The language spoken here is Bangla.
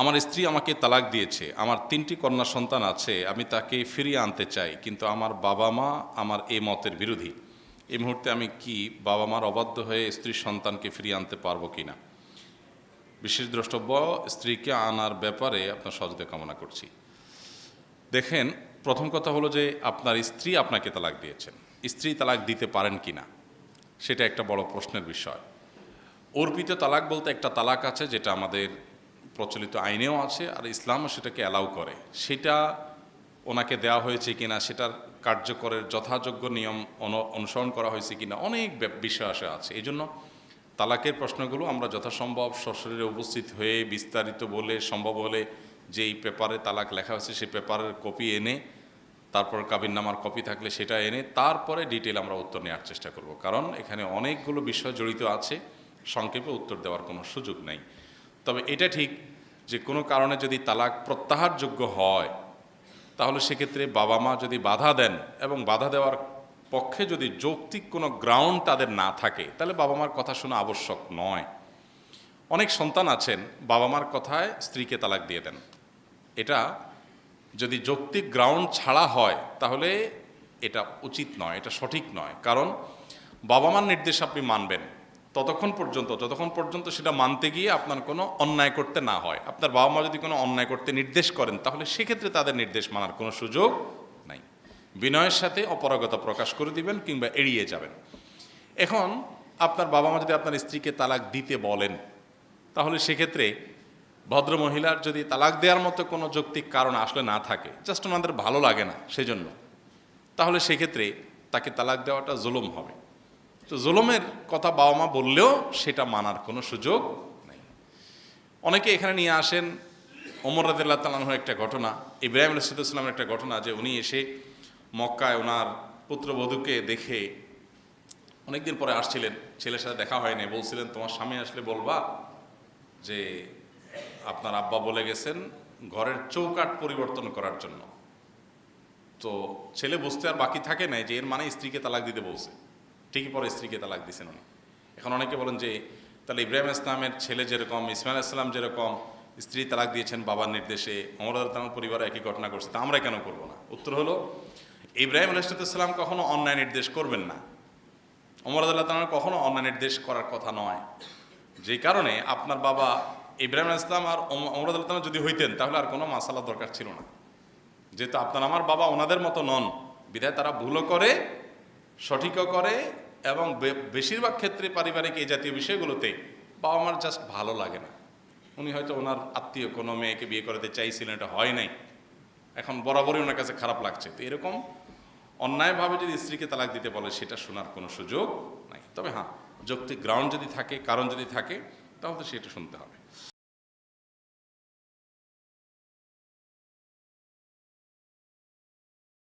আমার স্ত্রী আমাকে তালাক দিয়েছে, আমার তিনটি কন্যা সন্তান আছে, আমি তাকে ফিরিয়ে আনতে চাই, কিন্তু আমার বাবা মা আমার এই মতের বিরোধী। এই মুহূর্তে আমি কি বাবা মার অবাধ্য হয়ে স্ত্রীর সন্তানকে ফিরিয়ে আনতে পারব কি না? বিশেষ দ্রষ্টব্য, স্ত্রীকে আনার ব্যাপারে আপনার সহযোগিতা কামনা করছি। দেখেন, প্রথম কথা হলো যে আপনার স্ত্রী আপনাকে তালাক দিয়েছেন স্ত্রী তালাক দিতে পারেন কি না? সেটা একটা বড় প্রশ্নের বিষয়। অর্পিত তালাক বলতে একটা তালাক আছে যেটা আমাদের প্রচলিত আইনেও আছে আর ইসলামও সেটাকে অ্যালাউ করে। সেটা ওনাকে দেওয়া হয়েছে কিনা, সেটার কার্যকরের যথাযোগ্য নিয়ম অনু- অনুসরণ করা হয়েছে কিনা, অনেক বিষয় আসে আছে। এই জন্য তালাকের প্রশ্নগুলো আমরা যথাসম্ভব সশরীরে উপস্থিত হয়ে বিস্তারিত বলে, সম্ভব হলে যেই পেপারে তালাক লেখা হয়েছে সেই পেপারের কপি এনে, তারপর কাবিননামার কপি থাকলে সেটা এনে, তারপরে ডিটেল আমরা উত্তর নেওয়ার চেষ্টা করব। কারণ এখানে অনেকগুলো বিষয় জড়িত আছে, সংক্ষেপে উত্তর দেওয়ার কোনো সুযোগ নেই। তবে এটা ঠিক যে কোনো কারণে যদি তালাক প্রত্যাহারযোগ্য হয়, তাহলে সেক্ষেত্রে বাবা মা যদি বাধা দেন এবং বাধা দেওয়ার পক্ষে যদি যৌক্তিক কোনো গ্রাউন্ড তাদের না থাকে, তাহলে বাবা মার কথা শোনা আবশ্যক নয়। অনেক সন্তান আছেন, বাবা মার কথায় স্ত্রীকে তালাক দিয়ে দেন। এটা যদি যৌক্তিক গ্রাউন্ড ছাড়া হয়, তাহলে এটা উচিত নয়, এটা সঠিক নয়। কারণ বাবা মার নির্দেশ আপনি মানবেন। ততক্ষণ পর্যন্ত, যতক্ষণ পর্যন্ত সেটা মানতে গিয়ে আপনার কোনো অন্যায় করতে না হয়, আপনার বাবা মা যদি কোনো অন্যায় করতে নির্দেশ করেন, তাহলে সেক্ষেত্রে তাদের নির্দেশ মানার কোনো সুযোগ নাই। বিনয়ের সাথে অপারগতা প্রকাশ করে দিবেন কিংবা এড়িয়ে যাবেন। এখন আপনার বাবা মা যদি আপনার স্ত্রীকে তালাক দিতে বলেন, তাহলে সেক্ষেত্রে ভদ্র মহিলার যদি তালাক দেওয়ার মতো কোনো যৌক্তিক কারণ আসলে না থাকে, জাস্ট ওনাদের ভালো লাগে না সেজন্য, তাহলে সেক্ষেত্রে তাকে তালাক দেওয়াটা জুলুম হবে। তো জুলুমের কথা বাবা মা বললেও সেটা মানার কোনো সুযোগ নেই। অনেকে এখানে নিয়ে আসেন, ওমর রাদিল্লাহ তালানোর একটা ঘটনা, ইব্রাহিম আলসালামের একটা ঘটনা যে উনি এসে মক্কায় ওনার পুত্রবধূকে দেখে অনেকদিন পরে আসছিলেন, ছেলের সাথে দেখা হয়নি, বলছিলেন, তোমার স্বামী আসলে বলবা যে আপনার আব্বা বলে গেছেন ঘরের চৌকাট পরিবর্তন করার জন্য। তো ছেলে বুঝতে আর বাকি থাকে নাই যে এর মানে স্ত্রীকে তালাক দিতে বলছে। ঠিকই পরে স্ত্রীকে তালাক দিছেন উনি। এখন অনেকে বলেন যে, তাহলে ইব্রাহিম ইসলামের ছেলে যেরকম, ইসমাইল ইসলাম যেরকম স্ত্রী তালাক দিয়েছেন বাবার নির্দেশে অমর ইসলামের পরিবারে একই ঘটনা করছে তা আমরা কেন করব না? উত্তর হলো, ইব্রাহিম আলাইসালাম কখনো অন্যায় নির্দেশ করবেন না। অমর আল্লাহ কখনো অন্যায় নির্দেশ করার কথা নয়। যে কারণে আপনার বাবা ইব্রাহিম ইসলাম আর অমর আল্লাহ যদি হইতেন, তাহলে আর কোনো মাসালা দরকার ছিল না। যেহেতু আপনার আমার বাবা ওনাদের মতো নন, বিধায় তারা ভুলও করে, সঠিকও করে এবং বেশিরভাগ ক্ষেত্রে পারিবারিক এই জাতীয় বিষয়গুলোতে বাবা মার জাস্ট ভালো লাগে না। উনি হয়তো ওনার আত্মীয় কোনো মেয়েকে বিয়ে করাতে চাইছিলেন, এটা হয় নাই। এখন বরাবরই ওনার কাছে খারাপ লাগছে। তো এরকম অন্যায়ভাবে যদি স্ত্রীকে তালাক দিতে বলে, সেটা শোনার কোনো সুযোগ নাই। তবে হ্যাঁ যৌক্তিক গ্রাউন্ড যদি থাকে, কারণ যদি থাকে, তাহলে তো সেটা শুনতে হবে।